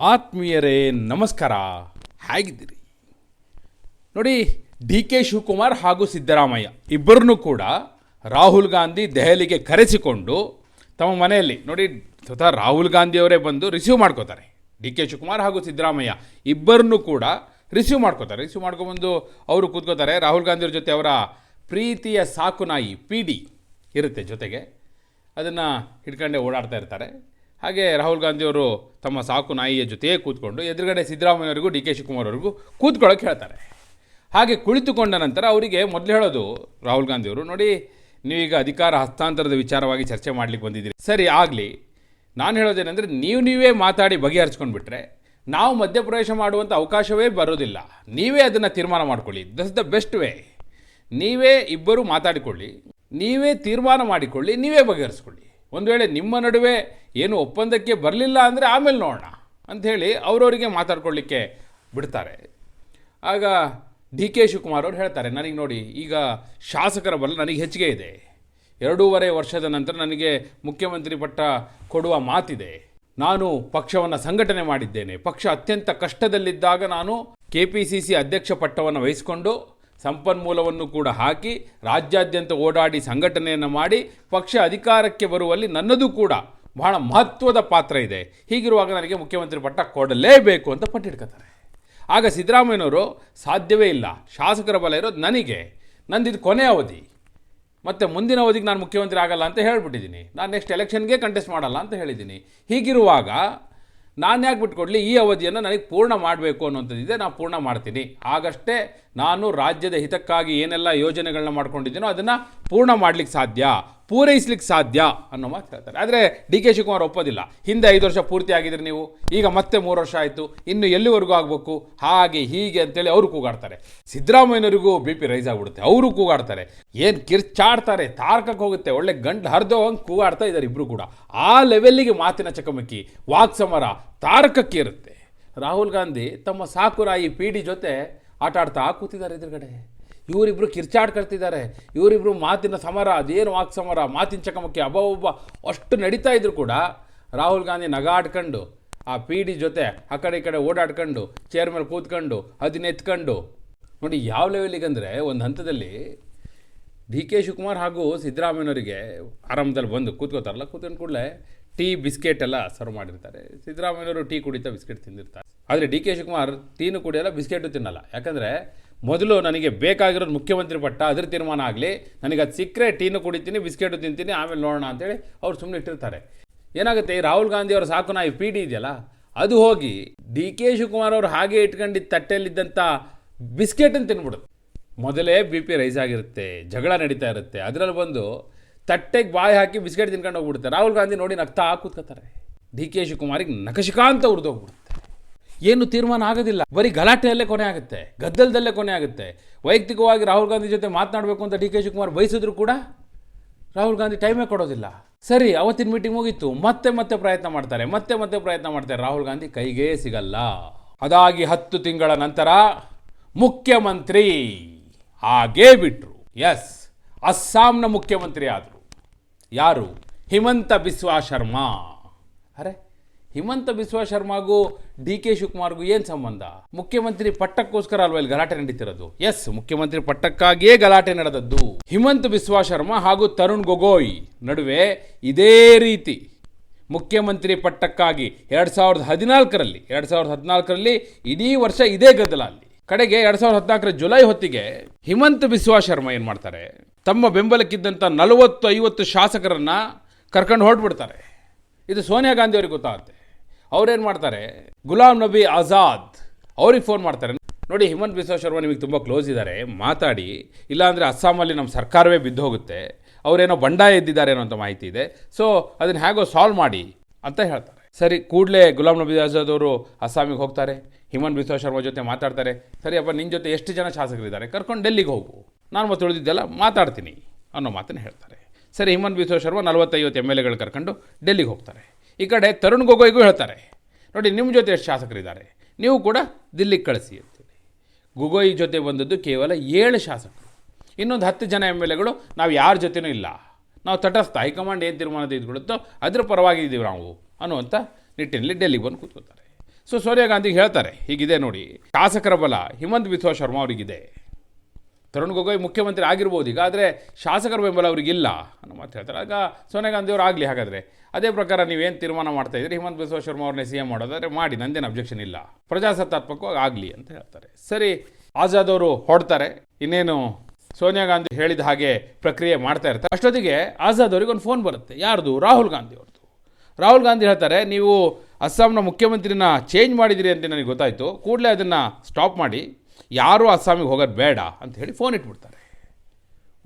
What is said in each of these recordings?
ಆತ್ಮೀಯರೇ, ನಮಸ್ಕಾರ. ಹೇಗಿದ್ದೀರಿ? ನೋಡಿ ಡಿ ಕೆ ಶಿವಕುಮಾರ್ ಹಾಗೂ ಸಿದ್ದರಾಮಯ್ಯ ಇಬ್ಬರನ್ನೂ ಕೂಡ ರಾಹುಲ್ ಗಾಂಧಿ ದೆಹಲಿಗೆ ಕರೆಸಿಕೊಂಡು ತಮ್ಮ ಮನೆಯಲ್ಲಿ, ನೋಡಿ, ಸ್ವತಃ ರಾಹುಲ್ ಗಾಂಧಿಯವರೇ ಬಂದು ರಿಸೀವ್ ಮಾಡ್ಕೋತಾರೆ. ಡಿ ಕೆ ಶಿವಕುಮಾರ್ ಹಾಗೂ ಸಿದ್ದರಾಮಯ್ಯ ಇಬ್ಬರನ್ನೂ ಕೂಡ ರಿಸೀವ್ ಮಾಡ್ಕೋತಾರೆ. ರಿಸೀವ್ ಮಾಡ್ಕೊಬಂದು ಅವರು ಕೂತ್ಕೋತಾರೆ. ರಾಹುಲ್ ಗಾಂಧಿಯವ್ರ ಜೊತೆ ಅವರ ಪ್ರೀತಿಯ ಸಾಕು ನಾಯಿ ಪಿ ಡಿ ಇರುತ್ತೆ ಜೊತೆಗೆ. ಅದನ್ನು ಹಿಡ್ಕೊಂಡೇ ಓಡಾಡ್ತಾ ಇರ್ತಾರೆ. ಹಾಗೆ ರಾಹುಲ್ ಗಾಂಧಿಯವರು ತಮ್ಮ ಸಾಕು ನಾಯಿಯ ಜೊತೆಯೇ ಕೂತ್ಕೊಂಡು ಎದುರುಗಡೆ ಸಿದ್ದರಾಮಯ್ಯವರಿಗೂ ಡಿ ಕೆ ಶಿವಕುಮಾರ್ ಅವರಿಗೂ ಕೂತ್ಕೊಳ್ಳೋಕೆ ಹೇಳ್ತಾರೆ. ಹಾಗೆ ಕುಳಿತುಕೊಂಡ ನಂತರ ಅವರಿಗೆ ಮೊದಲು ಹೇಳೋದು ರಾಹುಲ್ ಗಾಂಧಿಯವರು ನೋಡಿ, ನೀವೀಗ ಅಧಿಕಾರ ಹಸ್ತಾಂತರದ ವಿಚಾರವಾಗಿ ಚರ್ಚೆ ಮಾಡಲಿಕ್ಕೆ ಬಂದಿದ್ದೀರಿ. ಸರಿ, ಆಗಲಿ. ನಾನು ಹೇಳೋದೇನೆಂದರೆ ನೀವು ನೀವೇ ಮಾತಾಡಿ ಬಗೆಹರಿಸ್ಕೊಂಡ್ಬಿಟ್ರೆ ನಾವು ಮಧ್ಯಪ್ರವೇಶ ಮಾಡುವಂಥ ಅವಕಾಶವೇ ಬರೋದಿಲ್ಲ. ನೀವೇ ಅದನ್ನು ತೀರ್ಮಾನ ಮಾಡ್ಕೊಳ್ಳಿ. ದಸ್ ದ ಬೆಸ್ಟ್ ವೇ ನೀವೇ ಇಬ್ಬರು ಮಾತಾಡಿಕೊಳ್ಳಿ. ನೀವೇ ತೀರ್ಮಾನ ಮಾಡಿಕೊಳ್ಳಿ. ನೀವೇ ಬಗೆಹರಿಸ್ಕೊಳ್ಳಿ. ಒಂದು ವೇಳೆ ನಿಮ್ಮ ನಡುವೆ ಏನು ಒಪ್ಪಂದಕ್ಕೆ ಬರಲಿಲ್ಲ ಅಂದರೆ ಆಮೇಲೆ ನೋಡೋಣ ಅಂಥೇಳಿ ಅವರವರಿಗೆ ಮಾತಾಡ್ಕೊಳ್ಳಿಕ್ಕೆ ಬಿಡ್ತಾರೆ. ಆಗ ಡಿ ಕೆ ಶಿವಕುಮಾರ್ ಅವರು ಹೇಳ್ತಾರೆ, ನನಗೆ ನೋಡಿ ಈಗ ಶಾಸಕರ ಬಲ ನನಗೆ ಹೆಚ್ಚಿಗೆ ಇದೆ. ಎರಡೂವರೆ ವರ್ಷದ ನಂತರ ನನಗೆ ಮುಖ್ಯಮಂತ್ರಿ ಪಟ್ಟ ಕೊಡುವ ಮಾತಿದೆ. ನಾನು ಪಕ್ಷವನ್ನು ಸಂಘಟನೆ ಮಾಡಿದ್ದೇನೆ. ಪಕ್ಷ ಅತ್ಯಂತ ಕಷ್ಟದಲ್ಲಿದ್ದಾಗ ನಾನು ಕೆ ಪಿ ಸಿ ಸಿ ಅಧ್ಯಕ್ಷ ಪಟ್ಟವನ್ನು ವಹಿಸಿಕೊಂಡು ಸಂಪನ್ಮೂಲವನ್ನು ಕೂಡ ಹಾಕಿ ರಾಜ್ಯಾದ್ಯಂತ ಓಡಾಡಿ ಸಂಘಟನೆಯನ್ನು ಮಾಡಿ ಪಕ್ಷ ಅಧಿಕಾರಕ್ಕೆ ಬರುವಲ್ಲಿ ನನ್ನದು ಕೂಡ ಬಹಳ ಮಹತ್ವದ ಪಾತ್ರ ಇದೆ. ಹೀಗಿರುವಾಗ ನನಗೆ ಮುಖ್ಯಮಂತ್ರಿ ಪಟ್ಟ ಕೊಡಲೇಬೇಕು ಅಂತ ಪಟ್ಟಿಡ್ಕೊತಾರೆ ಆಗ ಸಿದ್ದರಾಮಯ್ಯನವರು, ಸಾಧ್ಯವೇ ಇಲ್ಲ. ಶಾಸಕರ ಬಲ ಇರೋದು ನನಗೆ. ನಂದಿದು ಕೊನೆ ಅವಧಿ. ಮತ್ತು ಮುಂದಿನ ಅವಧಿಗೆ ನಾನು ಮುಖ್ಯಮಂತ್ರಿ ಆಗಲ್ಲ ಅಂತ ಹೇಳ್ಬಿಟ್ಟಿದ್ದೀನಿ. ನಾನು ನೆಕ್ಸ್ಟ್ ಎಲೆಕ್ಷನ್ಗೆ ಕಂಟೆಸ್ಟ್ ಮಾಡಲ್ಲ ಅಂತ ಹೇಳಿದ್ದೀನಿ. ಹೀಗಿರುವಾಗ ನಾನು ಯಾಕೆ ಬಿಟ್ಕೊಡ್ಲಿ, ಈ ಅವಧಿಯನ್ನು ನನಗೆ ಪೂರ್ಣ ಮಾಡಬೇಕು ಅನ್ನೋಂಥದ್ದಿದೆ ನಾನು ಪೂರ್ಣ ಮಾಡ್ತೀನಿ. ಆಗಷ್ಟೇ ನಾನು ರಾಜ್ಯದ ಹಿತಕ್ಕಾಗಿ ಏನೆಲ್ಲ ಯೋಜನೆಗಳನ್ನ ಮಾಡ್ಕೊಂಡಿದ್ದೀನೋ ಅದನ್ನು ಪೂರ್ಣ ಮಾಡಲಿಕ್ಕೆ ಸಾಧ್ಯ, ಪೂರೈಸ್ಲಿಕ್ಕೆ ಸಾಧ್ಯ ಅನ್ನೋ ಮಾತು ಹೇಳ್ತಾರೆ. ಆದರೆ ಡಿ ಕೆ ಶಿವಕುಮಾರ್ ಒಪ್ಪೋದಿಲ್ಲ. ಹಿಂದೆ ಐದು ವರ್ಷ ಪೂರ್ತಿ ಆಗಿದ್ರೆ ನೀವು, ಈಗ ಮತ್ತೆ ಮೂರು ವರ್ಷ ಆಯಿತು, ಇನ್ನು ಎಲ್ಲಿವರೆಗೂ ಆಗಬೇಕು? ಹಾಗೆ, ಹೀಗೆ ಅಂತೇಳಿ ಅವರು ಕೂಗಾಡ್ತಾರೆ. ಸಿದ್ದರಾಮಯ್ಯನವರಿಗೂ ಬಿ ಪಿ ರೈಸ್ ಆಗಿಬಿಡುತ್ತೆ, ಅವರು ಕೂಗಾಡ್ತಾರೆ. ಏನು ಕಿರ್ಚಾಡ್ತಾರೆ ತಾರ್ಕಕ್ಕೆ ಹೋಗುತ್ತೆ, ಒಳ್ಳೆ ಗಂಡು ಹರಿದೋ ಹಂಗೆ ಕೂಗಾಡ್ತಾ ಇದ್ದಾರೆ ಇಬ್ಬರು ಕೂಡ. ಆ ಲೆವೆಲ್ಲಿಗೆ ಮಾತಿನ ಚಕಮಕಿ, ವಾಕ್ಸಮರ ತಾರಕಕ್ಕೆ ಇರುತ್ತೆ ರಾಹುಲ್ ಗಾಂಧಿ ತಮ್ಮ ಸಾಕುರಾಯಿ ಪಿ ಡಿ ಜೊತೆ ಆಟ ಆಡ್ತಾ ಕೂತಿದ್ದಾರೆ ಎದುರುಗಡೆ. ಇವರಿಬ್ರು ಕಿರ್ಚಾಡ್ಕೊಳ್ತಿದ್ದಾರೆ ಇವರಿಬ್ರು ಮಾತಿನ ಸಮರ, ಅದೇನು ವಾಕ್ ಸಮರ, ಮಾತಿನ ಚಕಮಕಿ ಅಬ್ಬಬ್ಬ ಅಷ್ಟು ನಡೀತಾ ಇದ್ರು ಕೂಡ ರಾಹುಲ್ ಗಾಂಧಿ ನಗಾಡ್ಕೊಂಡು, ಆ ಪಿ ಡಿ ಜೊತೆ ಆ ಕಡೆ ಈ ಕಡೆ ಓಡಾಡ್ಕೊಂಡು ಚೇರ್ ಮೇಲೆ ಕೂತ್ಕೊಂಡು, ಅದನ್ನ ಎತ್ಕೊಂಡು. ನೋಡಿ, ಯಾವ ಲೆವೆಲಿಗೆ ಅಂದರೆ ಒಂದು ಹಂತದಲ್ಲಿ ಡಿ ಕೆ ಶಿವಕುಮಾರ್ ಹಾಗೂ ಸಿದ್ದರಾಮಯ್ಯನವರಿಗೆ ಆರಂಭದಲ್ಲಿ ಬಂದು ಕೂತ್ಕೋತಾರಲ್ಲ, ಕೂತ್ಕೊಂಡು ಕೂಡಲೇ ಟೀ, ಬಿಸ್ಕೆಟ್ ಎಲ್ಲ ಸರ್ವ್ ಮಾಡಿರ್ತಾರೆ. ಸಿದ್ದರಾಮಯ್ಯನವರು ಟೀ ಕುಡಿತಾ ಬಿಸ್ಕೆಟ್ ತಿಂದಿರ್ತಾರೆ. ಆದರೆ ಡಿ ಕೆ ಶಿವಕುಮಾರ್ ತೀನು ಕುಡಿಯಲ್ಲ ಬಿಸ್ಕೆಟು ತಿನ್ನಲ್ಲ. ಯಾಕಂದರೆ ಮೊದಲು ನನಗೆ ಬೇಕಾಗಿರೋದು ಮುಖ್ಯಮಂತ್ರಿ ಪಟ್ಟ ಅದ್ರ ತೀರ್ಮಾನ ಆಗಲಿ, ನನಗೆ ಅದು ಸಿಕ್ಕರೆ ಟೀನು ಕುಡಿತೀನಿ, ಬಿಸ್ಕೆಟು ತಿಂತೀನಿ, ಆಮೇಲೆ ನೋಡೋಣ ಅಂತೇಳಿ ಅವ್ರು ಸುಮ್ಮನೆ ಇಟ್ಟಿರ್ತಾರೆ. ಏನಾಗುತ್ತೆ, ಈ ರಾಹುಲ್ ಗಾಂಧಿ ಅವರ ಸಾಕು ಈ ಪಿ ಡಿ ಇದೆಯಲ್ಲ, ಅದು ಹೋಗಿ ಡಿ ಕೆ ಶಿವಕುಮಾರ್ ಅವರು ಹಾಗೆ ಇಟ್ಕೊಂಡಿದ್ದ ತಟ್ಟೆಯಲ್ಲಿದ್ದಂಥ ಬಿಸ್ಕೆಟನ್ನು ತಿನ್ಬಿಡುತ್ತೆ. ಮೊದಲೇ ಬಿ ಪಿ ರೈಸ್ ಆಗಿರುತ್ತೆ, ಜಗಳ ನಡೀತಾ ಇರುತ್ತೆ, ಅದರಲ್ಲಿ ಬಂದು ತಟ್ಟೆಗೆ ಬಾಯಿ ಹಾಕಿ ಬಿಸ್ಕೆಟ್ ತಿನ್ಕೊಂಡು ಹೋಗ್ಬಿಡುತ್ತೆ. ರಾಹುಲ್ ಗಾಂಧಿ ನೋಡಿ ನಗ್ತಾ ಕೂತ್ಕೋತಾರೆ ಡಿ ಕೆ ಶಿವಕುಮಾರಿಗೆ ನಖಶಿಕಾಂತ ಉರಿದೋಗ್ಬಿಡುತ್ತೆ. ಏನು ತೀರ್ಮಾನ ಆಗೋದಿಲ್ಲ. ಬರೀ ಗಲಾಟೆಯಲ್ಲೇ ಕೊನೆ ಆಗುತ್ತೆ. ಗದ್ದಲದಲ್ಲೇ ಕೊನೆ ಆಗುತ್ತೆ. ವೈಯಕ್ತಿಕವಾಗಿ ರಾಹುಲ್ ಗಾಂಧಿ ಜೊತೆ ಮಾತನಾಡಬೇಕು ಅಂತ ಡಿ ಕೆ ಶಿವಕುಮಾರ್ ಬಯಸಿದ್ರು ಕೂಡ ರಾಹುಲ್ ಗಾಂಧಿ ಟೈಮೇ ಕೊಡೋದಿಲ್ಲ. ಸರಿ, ಅವತ್ತಿನ ಮೀಟಿಂಗ್ ಮುಗೀತು. ಮತ್ತೆ ಮತ್ತೆ ಪ್ರಯತ್ನ ಮಾಡ್ತಾರೆ. ಮತ್ತೆ ಮತ್ತೆ ಪ್ರಯತ್ನ ಮಾಡ್ತಾರೆ. ರಾಹುಲ್ ಗಾಂಧಿ ಕೈಗೆ ಸಿಗಲ್ಲ. ಅದಾಗಿ ಹತ್ತು ತಿಂಗಳ ನಂತರ ಮುಖ್ಯಮಂತ್ರಿ ಹಾಗೇ ಬಿಟ್ರು. ಎಸ್ ಅಸ್ಸಾಂನ ಮುಖ್ಯಮಂತ್ರಿ ಆದರು. ಯಾರು? ಹಿಮಂತ ಬಿಸ್ವಾ ಶರ್ಮಾ. ಅರೆ ಹಿಮಂತ ಬಿಸ್ವಾ ಶರ್ಮಾಗೂ ಡಿ ಕೆ ಶಿವಕುಮಾರ್ಗೂ ಏನು ಸಂಬಂಧ? ಮುಖ್ಯಮಂತ್ರಿ ಪಟ್ಟಕ್ಕೋಸ್ಕರ ಅಲ್ವಾ ಇಲ್ಲಿ ಗಲಾಟೆ ನಡೀತಿರೋದು? ಎಸ್ ಮುಖ್ಯಮಂತ್ರಿ ಪಟ್ಟಕ್ಕಾಗಿಯೇ ಗಲಾಟೆ ನಡೆದದ್ದು. ಹಿಮಂತ ಬಿಸ್ವಾ ಶರ್ಮಾ ಹಾಗೂ ತರುಣ್ ಗೊಗೋಯ್ ನಡುವೆ ಇದೇ ರೀತಿ ಮುಖ್ಯಮಂತ್ರಿ ಪಟ್ಟಕ್ಕಾಗಿ ಎರಡು ಸಾವಿರದ ಹದಿನಾಲ್ಕರಲ್ಲಿ, ಎರಡು ಸಾವಿರದ ಹದಿನಾಲ್ಕರಲ್ಲಿ ಇಡೀ ವರ್ಷ ಇದೇ ಗದ್ದಲ ಅಲ್ಲಿ. ಕಡೆಗೆ ಎರಡು ಸಾವಿರದ ಹದಿನಾಲ್ಕರ ಜುಲೈ ಹೊತ್ತಿಗೆ ಹಿಮಂತ ಬಿಸ್ವಾ ಶರ್ಮಾ ಏನು ಮಾಡ್ತಾರೆ? ತಮ್ಮ ಬೆಂಬಲಕ್ಕಿದ್ದಂಥ ನಲವತ್ತು ಐವತ್ತು ಶಾಸಕರನ್ನ ಕರ್ಕೊಂಡು ಹೊರಟ್ಬಿಡ್ತಾರೆ. ಇದು ಸೋನಿಯಾ ಗಾಂಧಿ ಅವರಿಗೆ ಗೊತ್ತಾಗುತ್ತೆ. ಅವ್ರೇನು ಮಾಡ್ತಾರೆ? ಗುಲಾಂ ನಬಿ ಆಜಾದ್ ಅವ್ರಿಗೆ ಫೋನ್ ಮಾಡ್ತಾರೆ. ನೋಡಿ, ಹಿಮಂತ್ ಬಿಸ್ವ ಶರ್ಮಾ ನಿಮಗೆ ತುಂಬ ಕ್ಲೋಸ್ ಇದ್ದಾರೆ. ಮಾತಾಡಿ. ಇಲ್ಲಾಂದರೆ ಅಸ್ಸಾಮಲ್ಲಿ ನಮ್ಮ ಸರ್ಕಾರವೇ ಬಿದ್ದು ಹೋಗುತ್ತೆ ಅವರೇನೋ ಬಂಡಾಯ ಎದ್ದಿದ್ದಾರೆ ಅನ್ನೋ ಅಂತ ಮಾಹಿತಿ ಇದೆ. ಸೊ ಅದನ್ನು ಹೇಗೋ ಸಾಲ್ವ್ ಮಾಡಿ ಅಂತ ಹೇಳ್ತಾರೆ. ಸರಿ, ಕೂಡಲೇ ಗುಲಾಮ್ ನಬಿ ಆಜಾದ್ ಅವರು ಅಸ್ಸಾಮಿಗೆ ಹೋಗ್ತಾರೆ. ಹಿಮಂತ್ ಬಿಸ್ವಾ ಶರ್ಮಾ ಜೊತೆ ಮಾತಾಡ್ತಾರೆ. ಸರಿಯಪ್ಪ ನಿನ್ನ ಜೊತೆ ಎಷ್ಟು ಜನ ಶಾಸಕರಿದ್ದಾರೆ? ಕರ್ಕೊಂಡು ಡೆಲ್ಲಿಗೆ ಹೋಗು. ನಾನು ಮತ್ತೆ ಉಳಿದಿದ್ದೆಲ್ಲ ಮಾತಾಡ್ತೀನಿ ಅನ್ನೋ ಮಾತನ್ನು ಹೇಳ್ತಾರೆ. ಸರಿ, ಹಿಮಂತ್ ಬಿಸ್ವಾ ಶರ್ಮಾ ನಲವತ್ತೈವತ್ತು ಎಂ ಎಲ್ ಎಗಳು ಕರ್ಕೊಂಡು ಡೆಲ್ಲಿಗೆ ಹೋಗ್ತಾರೆ. ಈ ಕಡೆ ತರುಣ್ ಗೊಗೊಯ್ಗೂ ಹೇಳ್ತಾರೆ, ನೋಡಿ ನಿಮ್ಮ ಜೊತೆ ಎಷ್ಟು ಶಾಸಕರಿದ್ದಾರೆ, ನೀವು ಕೂಡ ದಿಲ್ಲಿಗೆ ಕಳಿಸಿ ಅಂತೇಳಿ ಗೊಗೊಯ್ ಜೊತೆ ಬಂದದ್ದು ಕೇವಲ ಏಳು ಶಾಸಕರು. ಇನ್ನೊಂದು ಹತ್ತು ಜನ ಎಂ ಎಲ್ ಎಗಳು ನಾವು ಯಾರ ಜೊತೆನೂ ಇಲ್ಲ. ನಾವು ತಟಸ್ಥ, ಹೈಕಮಾಂಡ್ ಏನು ತೀರ್ಮಾನ ತೆಗೆದುಕೊಳ್ಳುತ್ತೋ ಅದ್ರ ಪರವಾಗಿ ಇದ್ದೀವಿ ನಾವು ಅನ್ನುವಂಥ ನಿಟ್ಟಿನಲ್ಲಿ ಡೆಲ್ಲಿಗೆ ಬಂದು ಕೂತ್ಕೋತಾರೆ. ಸೊ ಸೋನಿಯಾ ಗಾಂಧಿಗೆ ಹೇಳ್ತಾರೆ, ಹೀಗಿದೆ ನೋಡಿ, ಶಾಸಕರ ಬಲ, ಹಿಮಂತ್ ಬಿಸ್ವಾ ಶರ್ಮಾ ಅವರಿಗಿದೆ. ತರುಣ್ ಗೊಗೊಯ್ ಮುಖ್ಯಮಂತ್ರಿ ಆಗಿರ್ಬೋದು. ಈಗ ಆದರೆ ಶಾಸಕರ ಬೆಂಬಲ ಅವರಿಗಿಲ್ಲ ಅನ್ನೋ ಮಾತು ಹೇಳ್ತಾರೆ. ಆಗ ಸೋನಿಯಾ ಗಾಂಧಿ ಅವರು ಆಗಲಿ ಹಾಗಾದರೆ. ಅದೇ ಪ್ರಕಾರ ನೀವೇನು ತೀರ್ಮಾನ ಮಾಡ್ತಾ ಇದ್ದೀರಿ? ಹಿಮಂತ್ ಬಿಸ್ವಾ ಶರ್ಮಾ ಅವ್ರನ್ನೇ ಸಿ ಎಂ ಮಾಡೋದಾದ್ರೆ ಮಾಡಿ, ನಂದೇನು ಅಬ್ಜೆಕ್ಷನ್ ಇಲ್ಲ. ಪ್ರಜಾಸತ್ತಾತ್ಮಕವಾಗಿ ಆಗಲಿ ಅಂತ ಹೇಳ್ತಾರೆ. ಸರಿ ಆಜಾದ್ ಅವರು ಹೊಡ್ತಾರೆ ಇನ್ನೇನು ಸೋನಿಯಾ ಗಾಂಧಿ ಹೇಳಿದ ಹಾಗೆ ಪ್ರಕ್ರಿಯೆ ಮಾಡ್ತಾ ಇರ್ತಾರೆ. ಅಷ್ಟೊತ್ತಿಗೆ ಆಜಾದ್ ಅವರಿಗೆ ಒಂದು ಫೋನ್ ಬರುತ್ತೆ. ಯಾರ್ದು? ರಾಹುಲ್ ಗಾಂಧಿ ಅವ್ರದ್ದು. ರಾಹುಲ್ ಗಾಂಧಿ ಹೇಳ್ತಾರೆ, ನೀವು ಅಸ್ಸಾಂನ ಮುಖ್ಯಮಂತ್ರಿನ ಚೇಂಜ್ ಮಾಡಿದಿರಿ ಅಂತ ನನಗೆ ಗೊತ್ತಾಯಿತು. ಕೂಡಲೇ ಅದನ್ನು ಸ್ಟಾಪ್ ಮಾಡಿ. ಯಾರೂ ಅಸ್ಸಾಮಿಗೆ ಹೋಗೋದು ಬೇಡ ಅಂತ ಹೇಳಿ ಫೋನ್ ಇಟ್ಬಿಡ್ತಾರೆ.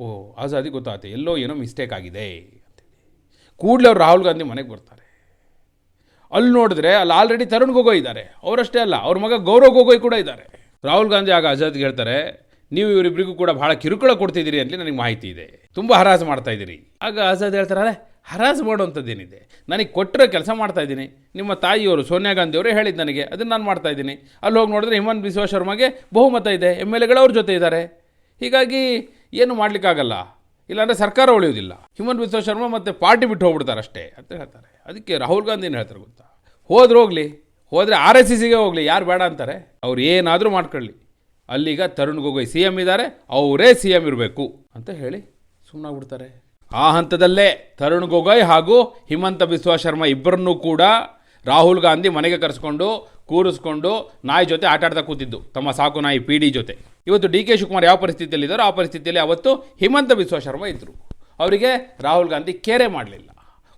ಓ, ಆಜಾದಿ ಗೊತ್ತಾಗುತ್ತೆ ಎಲ್ಲೋ ಏನೋ ಮಿಸ್ಟೇಕ್ ಆಗಿದೆ ಅಂತೇಳಿ ಕೂಡಲೇ ಅವ್ರು ರಾಹುಲ್ ಗಾಂಧಿ ಮನೆಗೆ ಬರ್ತಾರೆ. ಅಲ್ಲಿ ನೋಡಿದ್ರೆ ಅಲ್ಲಿ ಆಲ್ರೆಡಿ ತರುಣ್ ಗೊಗೊಯ್ ಇದ್ದಾರೆ ಅವರಷ್ಟೇ ಅಲ್ಲ, ಅವ್ರ ಮಗ ಗೌರವ್ ಗೊಗೊಯ್ ಕೂಡ ಇದ್ದಾರೆ ರಾಹುಲ್ ಗಾಂಧಿ ಆಗ ಅಜಾದ್ಗೆ ಹೇಳ್ತಾರೆ, ನೀವು ಇವರಿಬ್ಬರಿಗೂ ಕೂಡ ಭಾಳ ಕಿರುಕುಳ ಕೊಡ್ತಿದ್ದೀರಿ ಅಂತ ನನಗೆ ಮಾಹಿತಿ ಇದೆ. ತುಂಬ ಹರಾಜು ಮಾಡ್ತಾ ಇದ್ದೀರಿ. ಆಗ ಅಜಾದ್ ಹೇಳ್ತಾರೆ ಹರಾಜು ಮಾಡುವಂಥದ್ದೇನಿದೆ? ನನಗೆ ಕೊಟ್ಟಿರೋ ಕೆಲಸ ಮಾಡ್ತಾ ಇದ್ದೀನಿ. ನಿಮ್ಮ ತಾಯಿಯವರು, ಸೋನಿಯಾ ಗಾಂಧಿ ಅವರೇ ಹೇಳಿದ್ದು ನನಗೆ, ಅದನ್ನು ನಾನು ಮಾಡ್ತಾ ಇದ್ದೀನಿ. ಅಲ್ಲಿ ಹೋಗಿ ನೋಡಿದ್ರೆ ಹಿಮಂತ್ ಬಿಸ್ವಾ ಶರ್ಮಾಗೆ ಬಹುಮತ ಇದೆ, ಎಂ ಎಲ್ ಎಗಳು ಅವ್ರ ಜೊತೆ ಇದ್ದಾರೆ. ಹೀಗಾಗಿ ಏನು ಮಾಡಲಿಕ್ಕಾಗಲ್ಲ. ಇಲ್ಲಾಂದರೆ ಸರ್ಕಾರ ಉಳಿಯೋದಿಲ್ಲ ಹಿಮಂತ್ ಬಿಸ್ವಾ ಶರ್ಮಾ ಮತ್ತು ಪಾರ್ಟಿ ಬಿಟ್ಟು ಹೋಗ್ಬಿಡ್ತಾರೆ ಅಷ್ಟೇ, ಅಂತ ಹೇಳ್ತಾರೆ. ಅದಕ್ಕೆ ರಾಹುಲ್ ಗಾಂಧಿ ಏನು ಹೇಳ್ತಾರೆ ಗೊತ್ತಾ? ಹೋದ್ರೆ ಹೋಗಲಿ, ಹೋದರೆ ಆರ್ ಎಸ್ ಸಿಗೆ ಹೋಗಲಿ, ಯಾರು ಬೇಡ ಅಂತಾರೆ? ಅವ್ರು ಏನಾದರೂ ಮಾಡ್ಕೊಳ್ಳಿ. ಅಲ್ಲಿಗ ತರುಣ್ ಗೊಗೊಯ್ ಸಿ ಎಂ ಇದ್ದಾರೆ, ಅವರೇ ಸಿ ಎಂ ಇರಬೇಕು, ಅಂತ ಹೇಳಿ ಸುಮ್ಮನಾಗ್ಬಿಡ್ತಾರೆ ಆ ಹಂತದಲ್ಲೇ ತರುಣ್ ಗೊಗೊಯ್ ಹಾಗೂ ಹಿಮಂತ ಬಿಸ್ವಾ ಶರ್ಮಾ ಇಬ್ಬರನ್ನೂ ಕೂಡ ರಾಹುಲ್ ಗಾಂಧಿ ಮನೆಗೆ ಕರೆಸ್ಕೊಂಡು, ಕೂರಿಸ್ಕೊಂಡು ನಾಯಿ ಜೊತೆ ಆಟಾಡ್ತಾ ಕೂತಿದ್ದು. ತಮ್ಮ ಸಾಕು ನಾಯಿ ಪಿ ಡಿ ಜೊತೆ. ಇವತ್ತು ಡಿ ಕೆ ಶಿವಕುಮಾರ್ ಯಾವ ಪರಿಸ್ಥಿತಿಯಲ್ಲಿ ಇದ್ದಾರೋ ಆ ಪರಿಸ್ಥಿತಿಯಲ್ಲಿ ಅವತ್ತು ಹಿಮಂತ ಬಿಸ್ವಾ ಶರ್ಮಾ ಇದ್ದರು ಅವರಿಗೆ ರಾಹುಲ್ ಗಾಂಧಿ ಕೇರೆ ಮಾಡಲಿಲ್ಲ.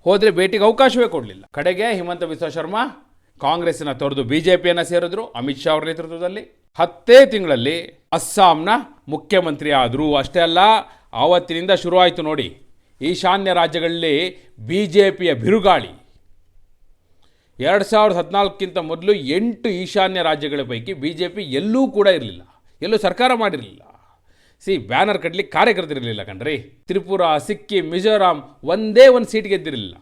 ಹೋದರೆ ಭೇಟಿಗೆ ಅವಕಾಶವೇ ಕೊಡಲಿಲ್ಲ. ಕಡೆಗೆ ಹಿಮಂತ ಬಿಸ್ವಾ ಶರ್ಮಾ ಕಾಂಗ್ರೆಸ್ನ ತೊರೆದು ಬಿ ಜೆ ಪಿಯನ್ನು ಸೇರಿದ್ರು. ಅಮಿತ್ ಶಾ ಅವರ ನೇತೃತ್ವದಲ್ಲಿ. ಹತ್ತೇ ತಿಂಗಳಲ್ಲಿ ಅಸ್ಸಾಂನ ಮುಖ್ಯಮಂತ್ರಿ ಆದರು ಅಷ್ಟೇ ಅಲ್ಲ, ಆವತ್ತಿನಿಂದ ಶುರುವಾಯಿತು ನೋಡಿ. ಈಶಾನ್ಯ ರಾಜ್ಯಗಳಲ್ಲಿ ಬಿ ಜೆ ಪಿಯ ಬಿರುಗಾಳಿ. ಎರಡು ಸಾವಿರದ ಹದಿನಾಲ್ಕಿಂತ ಮೊದಲು ಎಂಟು ಈಶಾನ್ಯ ರಾಜ್ಯಗಳ ಪೈಕಿ ಬಿ ಜೆ ಪಿ ಎಲ್ಲೂ ಕೂಡ ಇರಲಿಲ್ಲ. ಎಲ್ಲೂ ಸರ್ಕಾರ ಮಾಡಿರಲಿಲ್ಲ. ಸಿ, ಬ್ಯಾನರ್ ಕಟ್ಟಲಿಕ್ಕೆ ಕಾರ್ಯಕರ್ತರಿರಲಿಲ್ಲ ಕಣ್ರಿ. ತ್ರಿಪುರ, ಸಿಕ್ಕಿಂ, ಮಿಜೋರಾಂ ಒಂದೇ ಒಂದು ಸೀಟ್ ಗೆದ್ದಿರಲಿಲ್ಲ.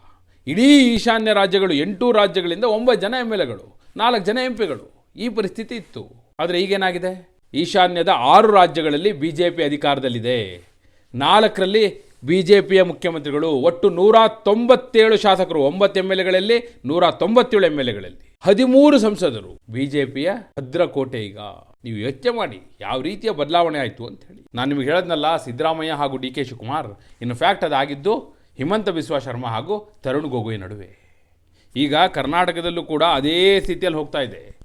ಇಡೀ ಈಶಾನ್ಯ ರಾಜ್ಯಗಳು ಎಂಟು ರಾಜ್ಯಗಳಿಂದ ಒಂಬತ್ತು ಜನ ಎಂ ಎಲ್ ಎಗಳು ನಾಲ್ಕು ಜನ ಎಂ ಪಿಗಳು ಈ ಪರಿಸ್ಥಿತಿ ಇತ್ತು. ಆದರೆ ಈಗೇನಾಗಿದೆ? ಈಶಾನ್ಯದ ಆರು ರಾಜ್ಯಗಳಲ್ಲಿ ಬಿ ಜೆ ಪಿ ಅಧಿಕಾರದಲ್ಲಿದೆ. ನಾಲ್ಕರಲ್ಲಿ ಬಿ ಜೆ ಪಿಯ ಮುಖ್ಯಮಂತ್ರಿಗಳು ಒಟ್ಟು ನೂರ ತೊಂಬತ್ತೇಳು ಶಾಸಕರು ಒಂಬತ್ತು ಎಂ ಎಲ್ ಎಗಳಲ್ಲಿ ನೂರ ತೊಂಬತ್ತೇಳು ಎಂ ಎಲ್ ಎಗಳಲ್ಲಿ ಹದಿಮೂರು ಸಂಸದರು. ಬಿ ಜೆ ಪಿಯ ಭದ್ರಕೋಟೆ ಈಗ. ನೀವು ಯೋಚನೆ ಮಾಡಿ, ಯಾವ ರೀತಿಯ ಬದಲಾವಣೆ ಆಯಿತು ಅಂತ ಹೇಳಿ. ನಾನು ನಿಮಗೆ ಹೇಳದ್ನಲ್ಲ, ಸಿದ್ದರಾಮಯ್ಯ ಹಾಗೂ ಡಿ ಕೆ ಶಿವಕುಮಾರ್ ಇನ್ನು ಫ್ಯಾಕ್ಟ್ ಅದಾಗಿದ್ದು ಹಿಮಂತ ಬಿಸ್ವಾ ಶರ್ಮಾ ಹಾಗೂ ತರುಣ್ ಗೊಗೊಯ್ ನಡುವೆ. ಈಗ ಕರ್ನಾಟಕದಲ್ಲೂ ಕೂಡ ಅದೇ ಸ್ಥಿತಿಯಲ್ಲಿ ಹೋಗ್ತಾ ಇದೆ.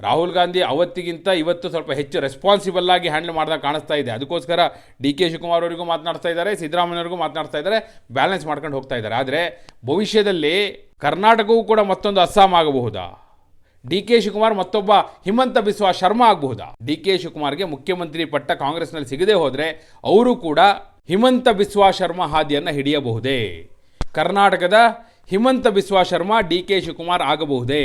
ರಾಹುಲ್ ಗಾಂಧಿ ಅವತ್ತಿಗಿಂತ ಇವತ್ತು ಸ್ವಲ್ಪ ಹೆಚ್ಚು ರೆಸ್ಪಾನ್ಸಿಬಲ್ ಆಗಿ ಹ್ಯಾಂಡಲ್ ಮಾಡಿದಾಗ ಕಾಣಿಸ್ತಾ ಇದೆ. ಅದಕ್ಕೋಸ್ಕರ ಡಿ ಕೆ ಶಿವಕುಮಾರ್ ಅವರಿಗೂ ಮಾತನಾಡ್ತಾ ಇದ್ದಾರೆ ಸಿದ್ದರಾಮಯ್ಯವರಿಗೂ ಮಾತನಾಡ್ತಾ ಇದ್ದಾರೆ ಬ್ಯಾಲೆನ್ಸ್ ಮಾಡ್ಕೊಂಡು ಹೋಗ್ತಾ ಇದ್ದಾರೆ. ಆದರೆ ಭವಿಷ್ಯದಲ್ಲಿ ಕರ್ನಾಟಕವೂ ಕೂಡ ಮತ್ತೊಂದು ಅಸ್ಸಾಂ ಆಗಬಹುದಾ? ಡಿ ಕೆ ಶಿವಕುಮಾರ್ ಮತ್ತೊಬ್ಬ ಹಿಮಂತ ಬಿಸ್ವಾ ಶರ್ಮಾ ಆಗಬಹುದಾ? ಡಿ ಕೆ ಶಿವಕುಮಾರ್ಗೆ ಮುಖ್ಯಮಂತ್ರಿ ಪಟ್ಟ ಕಾಂಗ್ರೆಸ್ನಲ್ಲಿ ಸಿಗದೆ ಹೋದರೆ ಅವರು ಕೂಡ ಹಿಮಂತ ಬಿಸ್ವಾ ಶರ್ಮಾ ಹಾದಿಯನ್ನು ಹಿಡಿಯಬಹುದೇ? ಕರ್ನಾಟಕದ ಹಿಮಂತ ಬಿಸ್ವಾ ಶರ್ಮಾ ಡಿ ಕೆ ಶಿವಕುಮಾರ್ ಆಗಬಹುದೇ?